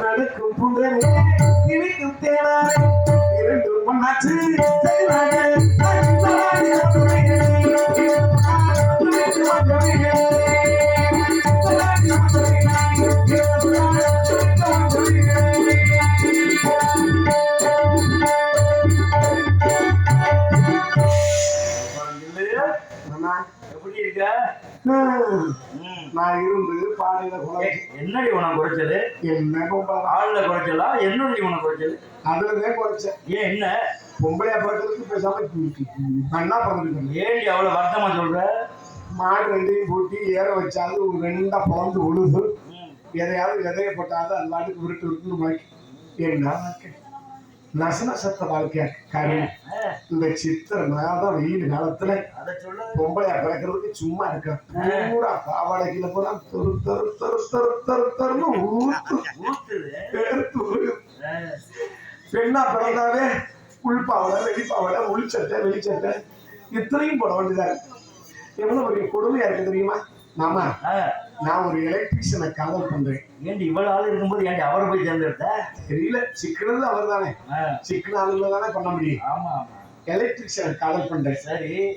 நடக்கும் புகழே இருக்கும் தேனாரே ஒன்னாச்சு நான் இருந்து பாடையில என்னடி உனக்கு குறைச்சது என்ன ஆள்ல குறைச்சலா? என்னடி உனக்கு குறைச்சது அதுலதான் குறைச்சேன். ஏன் என்ன? பொம்பளையா பிறக்கிறதுக்கு பேசாம மண்ணா பிறந்துருக்கேன் ஏன்டி அவ்வளவு வருத்தமா சொல்ற? மாடு ரெண்டையும் பூட்டி ஏற வச்சாலும் ஒரு ரெண்டா பிறந்து உழுது. எதையாவது விதைய போட்டாலும் அது பாட்டுக்கு விருட்டு விருட்டுன்னு முளைக்கும். என்ன? வாழ்க்கை நச நசத்த வாழ்க்கையா காரியம் ஆ, இந்த சித்திர மாதம் வெயில் காலத்துல பொம்பளையா பிறக்கிறதுக்கு சும்மா இருக்க. பூரா பாவாடைக்குள்ள பூரா தொரு தொரு தொரு தொரு தொரு தொருன்னு ஊத்து பெண்ணா பிறந்தாவே உள்பாவடை வெளிப்பாவடை உள்சட்டை வெளிச்சட்டை இத்தனையும் போட வேண்டியதா இருக்கு. எவ்வளவு பெரிய கொடுமையா இருக்கு தெரியுமா? மாமா. நான் ஒரு எலக்ட்ரீஷியனை காதல் பண்றேன். ஏன்டி இவ்வளவு ஆள் இருக்கும்போது ஏன்டி அவரை போய் தேர்ந்தெடுத்த? தெரியல. சிக்கனது அவர் தானே சிக்கன ஆளுங்க தானே பண்ண முடியும். ஆமா ஆமா. எலக்ட்ரீஷியனை காதல் பண்றேன். சரி.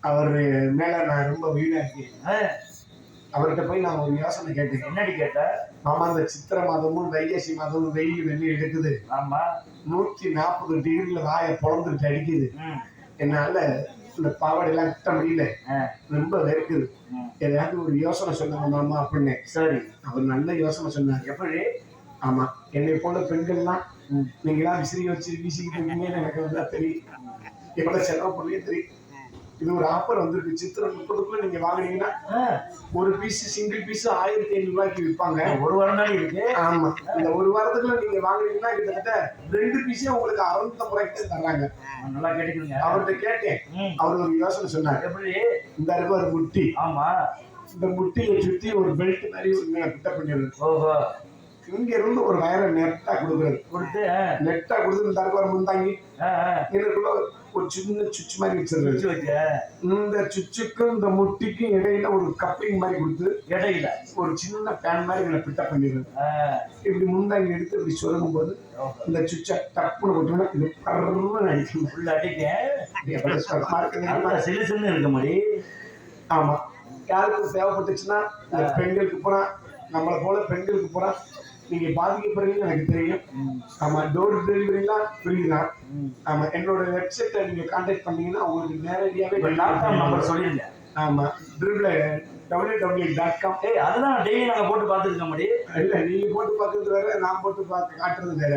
அவர் மேல நான் ரொம்ப வீடா இருக்கேன். அவர்கிட்ட போய் நான் ஒரு யோசனை கேட்டேன். என்னடி கேட்ட? மாமா இந்த சித்திரை மாதமும் வைகாசி மாதமும் வெயில் வெள்ளி எடுக்குது. ஆமா. நூத்தி நாற்பது டிகிரில வாயை பொழந்துட்டு அடிக்குது. என்னால இந்த பாவாடையெல்லாம் கட்ட முடியல. ரொம்ப வெறுக்குது. ம். எதையாவது ஒரு யோசனை மாமா அப்படின்னு. சரி. அவர் நல்ல யோசனை சொன்னார். எப்படி? ஆமா. என்னை போல பெண்கள்லாம் ம். நீங்களாம் விசிறி வச்சு வீசிக்கிட்டு இருக்கீங்கன்னு எனக்கு வந்து தெரியும். எவ்வளவு செலவு பண்ணி தெரியும். இது ஒரு ஆஃபர் வந்திருக்கு. சித்திரை முப்பதுக்குள்ள நீங்க வாங்குனீங்கன்னா ஒரு பீஸ் சிங்கிள் பீஸ் ஆயிரத்தி ஐநூறு ரூபாய்க்கு விற்பாங்க ஒரு வாரம் தானே இருக்கு? ஆமா. இந்த ஒரு வாரத்துக்குள்ள நீங்க வாங்குனீங்கன்னா கிட்டத்தட்ட ரெண்டு பீஸே உங்களுக்கு அறுநூத்தம்பது ரூபாய்க்கு தர்றாங்க. நல்லா கேட்டுக்கிறீங்க அவர்கிட்ட கேட்டேன். அவர் ஒரு யோசனை சொன்னார். எப்படி? இந்த இருக்க ஒரு முட்டி. ஆமா. இந்த முட்டியை சுத்தி ஒரு பெல்ட் மாதிரி ஒரு பிட்ட பண்ணிடுறது ஓஹோ. இங்க இருந்து ஒரு வயரை நெட்டா கொடுக்குறது கொடுத்து நெட்டா கொடுத்து இந்த இருக்க ஒரு முந்தாங்கி எனக்குள்ள ஒரு சின்ன சுவிட்ச் மாதிரி வச்சிருந்தது. வச்சு வச்ச? இந்த சுவிட்சுக்கும் இந்த முட்டிக்கும் இடையில ஒரு கப்ளிங் மாதிரி கொடுத்து இடையில? ஒரு சின்ன ஃபேன் மாதிரி இதில் பிட்ட பண்ணிடுறது இப்படி முந்தாங்கி எடுத்து இப்படி சொல்லும் போது. இந்த சுவிட்சை டப்புன்னு போட்டோம்னா இது பர்றன்னு அடிக்கும். உள்ள அடிக்க? சிலு சிலுன்னு இருக்க மாதிரி ஆமா. யாருக்கு தேவைப்பட்டுச்சுன்னா பெண்களுக்கு பூரா நம்மளை போல பெண்களுக்கு பூரா நீங்க பாதிக்கப்படுறீங்கன்னு எனக்கு தெரியும். ஆமா டோர் டெலிவரிலாம் ஃப்ரீ தான். ஆமா என்னோட வெப்சைட்டை நீங்க கான்டாக்ட் பண்ணீங்கன்னா உங்களுக்கு நேரடியாவே லேப்டாப் நம்பர் சொல்லிருங்க. ஆமா triple W W dot com ஏய் அதுதான் டெய்லி நாங்க போட்டு பார்த்துருக்க மாதிரி இல்ல நீங்க போட்டு பார்க்கறது வேற நான் போட்டு பார்த்து காட்டுறது வேற.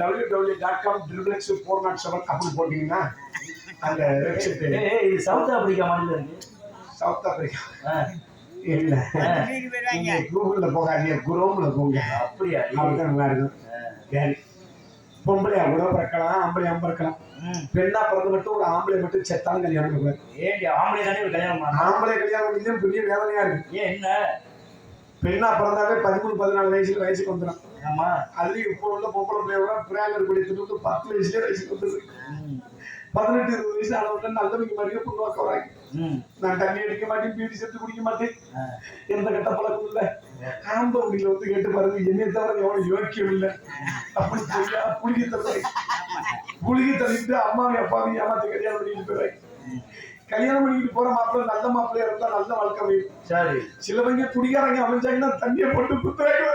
W W dot com triple X four nought seven அப்படின்னு போட்டீங்கன்னா அந்த வெப்சைட் இது சவுத் ஆப்பிரிக்கா இருக்கு. சவுத் ஆப்பிரிக்கா இல்ல. நீங்க கூகுள்ல போகாதீங்க குரோம்ல போங்க. அப்படியா? அப்படிதான் நல்லா இருக்கும். சரி. பொம்பளையா கூட பிறக்கலாம் ஆம்பளையா பிறக்கலாம். ம். பெண்ணா பிறந்து மட்டும் ஒரு ஆம்பளை மட்டும் செத்தாலும் கல்யாணம் பண்ணக்கூடாது. ஏன்டி ஆம்பளை தானே ஒரு கல்யாணம் ஆம்பளை கல்யாணம் பண்ணியும் பெரிய வேதனையா இருக்கு. ஏன் என்ன? பெண்ணா பிறந்தாவே பதிமூணு பதினாலு வயசுல வயசுக்கு வந்துடும். ஆமா. அதுலயும் இப்போ உள்ள பொம்பளை பிள்ளையோட பிராங்கர் படித்துட்டு பத்து வயசுலயே வயசுக்கு வந்துருது. ம், பதினெட்டு இருபது வயசு ஆனவங்க நல்லவங்க மாதிரியே பொண்ணு வாக்க வராங்க. நான் தண்ணி அடிக்க மாட்டேன் பீடி செத்து குடிக்க மாட்டேன். எந்த கெட்ட பழக்கம் இல்ல. ஆம்ப முடியல வந்து கேட்டு பாருங்க என்னைய தவிர எவனும் யோக்கியம் இல்ல. அப்படி சொல்லியா? புளிகி தருவாய் புளிகி தள்ளிட்டு அம்மாவையும் அப்பாவையும் ஏமாத்தி கல்யாணம் பண்ணிட்டு போயிடுறாங்க கல்யாணம் பண்ணிட்டு போற மாப்பிள்ளை நல்ல மாப்பிள்ளையா இருந்தா நல்ல வாழ்க்கை அமையும். சரி. சிலவங்க குடிகாரங்க அமைஞ்சாங்கன்னா தண்ணியை போட்டு குத்துறாங்க.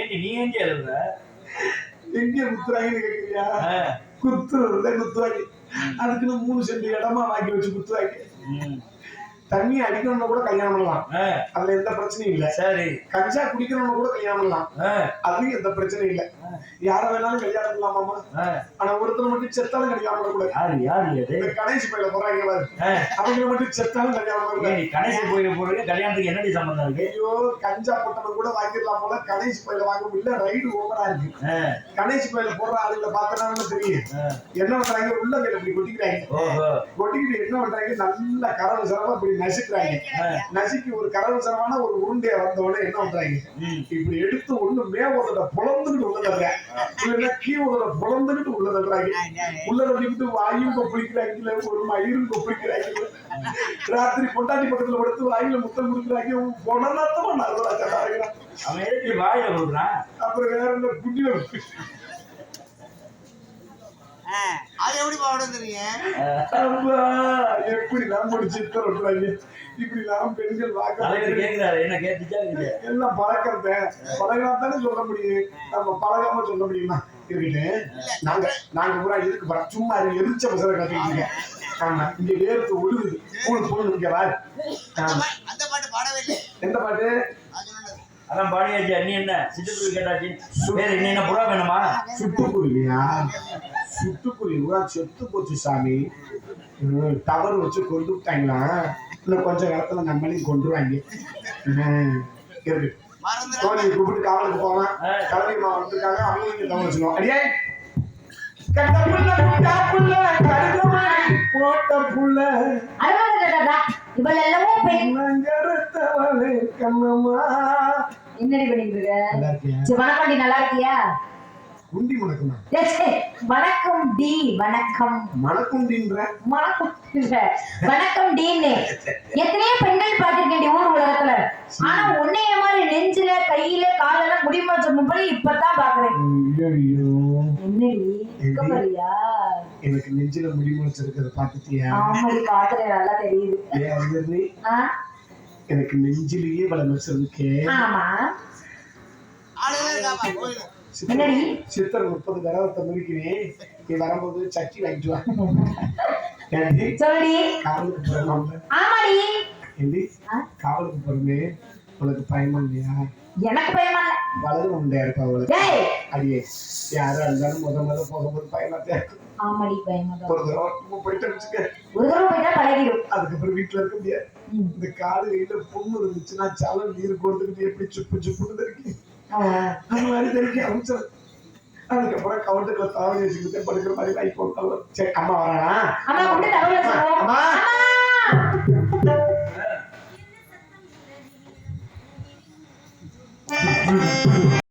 ஏன்டி நீ ஏன்டி எழுதுற? எங்க குத்துறாங்கன்னு கேக்குறியா? ஆ, குத்துறதுல குத்துவாங்க. அதுக்குன்னு மூணு சென்ட் இடமா வாங்கி வச்சு குத்துவாங்க. தண்ணி அடிக்கணும்னு கூட கல்யாணம் பண்ணலாம். அதுல எந்த பிரச்சனையும் இல்ல. சரி. கஞ்சா குடிக்கணும்னு கூட கல்யாணம் பண்ணலாம். அதுலயும் எந்த பிரச்சனையும் இல்ல. யார வேணாலும் கல்யாணம் பண்ணலாமாமா. ஆனா ஒருத்தர் மட்டும் செத்தாலும் கல்யாணம் பண்ணக்கூடாது யாரு யாரு இது? இந்த கணேஷ் பையில போறாங்க அவங்க மட்டும் செத்தாலும் கல்யாணம் பண்ணக்கூடாது நீ கணேசன் கோயிலுக்கு போறீங்க கல்யாணத்துக்கு என்னடி சம்பந்தம் இருக்கு? ஐயோ கஞ்சா பொட்டணம் கூட வாங்கிடலாம் போல. கணேஷ் பையில வாங்க முடியல. ரைடு ஓவரா இருக்கு. ஆ, கணேஷ் பையில போடுற ஆளுங்களை பார்த்தனாலும் தெரியும். என்ன பண்றாங்க? உள்ள கையில இப்படி கொட்டிக்கிறாங்க. கொட்டிக்கிட்டு என்ன பண்றாங்க? நல்ல கரவு சரமா இப்படி நசுக்குறாங்க. நசுக்கி ஒரு கரவு சரமான ஒரு உருண்டையை வந்த உடனே என்ன பண்றாங்க? இப்படி எடுத்து ஒண்ணு மேவதோட புலந்துக்கிட்டு உள்ள தள்ளுறாங்க இல்லைன்னா கீழோட புலந்துக்கிட்டு உள்ள தள்ளுறாங்க உள்ள தள்ளிக்கிட்டு வாயும் கொப்பளிக்கிறாங்க ஒரு மயிரும் கொப்பளிக்கிறாங்க ராத்திரி பொண்டாட்டி பக்கத்துல படுத்து வாயில முத்தம் கொடுக்குறாங்க வாயில கொடுக்குறான் அப்புறம் வேற என்ன குட்டியில ஆ, அது எப்படி அம்மா, எப்படி நாம் முடிச்சு விட்டுறாங்க இப்படி நாம் பெண்கள் தலைவர் வாக்க கேக்குறாரு என்ன கேட்டுச்சா எல்லாம் பழக்கிறத பழகினா தானே சொல்ல முடியும். நம்ம பழகாம சொல்ல முடியுமா? இருக்கட்டு. நாங்க நாங்க பூரா இதுக்கு சும்மா எரிச்ச பசங்க கட்டிக்கிட்டு ஆமா இங்க வேர்த்து ஒழுகுது கூழ் பொண்ணு இங்க வாரு அந்த ஆமா. பா- அந்த பாட்டு பாடவே இல்லை எந்த பாட்டு? அதான் பாடியாச்சு நீ என்ன? சிட்டுக்குருவி கேட்டாச்சு. வேற என்ன என்ன புறா வேணுமா? சுட்டுக்குருவியா? சுட்டுக்குருவி செத்து போச்சு சாமி. டவர் வச்சு கொண்டு இன்னும் கொஞ்ச காலத்துல நம்மளையும் கொண்டுருவாங்க கோழியை கூப்பிட்டு காவலுக்கு போவான் ஆ. கலவிமா வந்திருக்காங்க அவங்களுக்கு கவனம் வச்சுக்கணும் அடியே! கட்ட புள்ள குட்டா புள்ள கருகமாய் போட்ட புள்ள. அடடடடடா, இவள் எல்லாமே பெண். நங்கரத்தவளே கண்ணம்மா. என்னடி பண்ணிட்டு இருக்க? வணக்கம் நல்லா இருக்கியா? குண்டி சரி, வணக்கம் டி வணக்கம். மணக்குண்டின்ற வணக்கம் இல்ல, வணக்கம் டீன்னு எத்தனையோ பெண்கள் பார்த்திருக்கேன் ஊர் உலகத்துல. ஆனா உன்னைய மாதிரி நெஞ்சில கையில காலில முடிமா சொன்ன இப்பதான் பாக்குறேன் எனக்கு நெஞ்சில முடி முளைச்சிருக்கிறத பார்த்துட்டியா? ஆமாடி பாக்குறேன் நல்லா தெரியுது? எனக்கு நெஞ்சிலேயே பல முளைச்சிருக்கே ஆமா. என்னடி? சித்தர் முப்பது கரவத்தை முறிக்கிறேன் நீ வரும்போது சட்டி வாங்கிட்டு காவலுக்கு போறோம். உனக்கு பயமா இல்லையா? எனக்கு பயமா வலது உண்டையா இருப்பா அவளுக்கு? டேய். அடியே யாரா இருந்தாலும் முத முத போகும்போது பயமா இருக்கும். ஆமாடி பயமா ஒரு தடவை போயிட்டு வச்சுக்க. ஒரு தடவை போயிட்டா பழகிடும். அதுக்கப்புறம் வீட்டுல இருக்க முடியாது. இந்த காடு கையில புண்ணு இருந்துச்சுன்னா சலம் நீர் கொடுத்துக்கிட்டு எப்படி சுப்பு சுப்புன்னு தெரிக்கும் அந்த மாதிரி தெரிக்க ஆரம்பிச்சது அதுக்கப்புறம் கவுண்டுக்குள்ள தாவணி வச்சுக்கிட்டு படுக்கிற மாதிரி வாய்ப்பு போட்டாலும் சரி அம்மா வரானா? அம்மா அம்மா